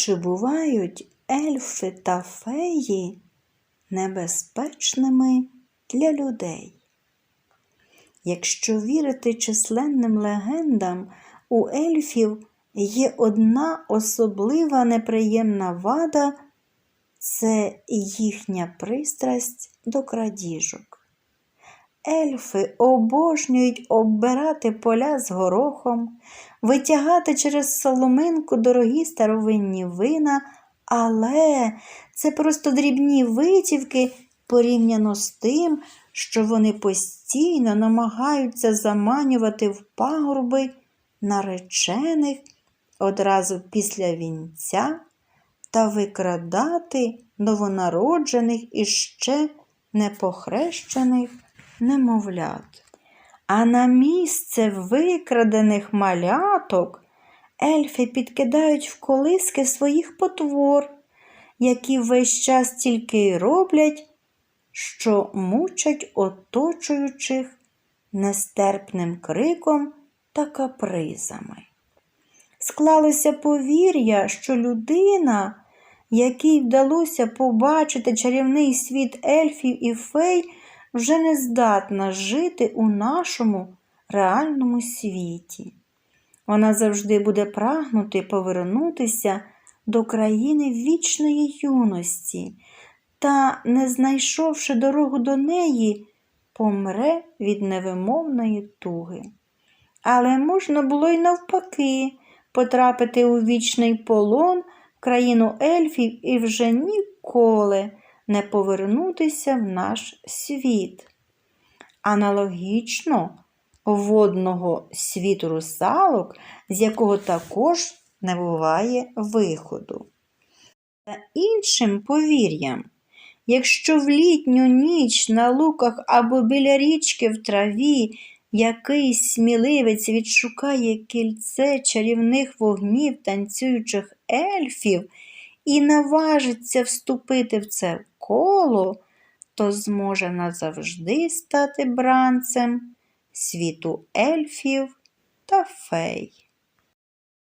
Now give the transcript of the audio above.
Чи бувають ельфи та феї небезпечними для людей? Якщо вірити численним легендам, у ельфів є одна особлива неприємна вада це їхня пристрасть до крадіжок. Ельфи обожнюють оббирати поля з горохом, витягати через соломинку дорогі старовинні вина, але це просто дрібні витівки порівняно з тим, що вони постійно намагаються заманювати в пагорби наречених одразу після вінця та викрадати новонароджених і ще непохрещених немовлят. А на місце викрадених маляток ельфи підкидають в колиски своїх потвор, які весь час тільки й роблять, що мучать оточуючих нестерпним криком та капризами. Склалося повір'я, що людина, якій вдалося побачити чарівний світ ельфів і фей, вже не здатна жити у нашому реальному світі. Вона завжди буде прагнути повернутися до країни вічної юності та, не знайшовши дорогу до неї, помре від невимовної туги. Але можна було й навпаки потрапити у вічний полон в країну ельфів і вже ніколи не повернутися в наш світ. Аналогічно водного світу русалок, з якого також не буває виходу. Та іншим повір'ям, якщо в літню ніч на луках або біля річки в траві якийсь сміливець відшукає кільце чарівних вогнів танцюючих ельфів і наважиться вступити в це коло, то зможе назавжди стати бранцем світу ельфів та фей.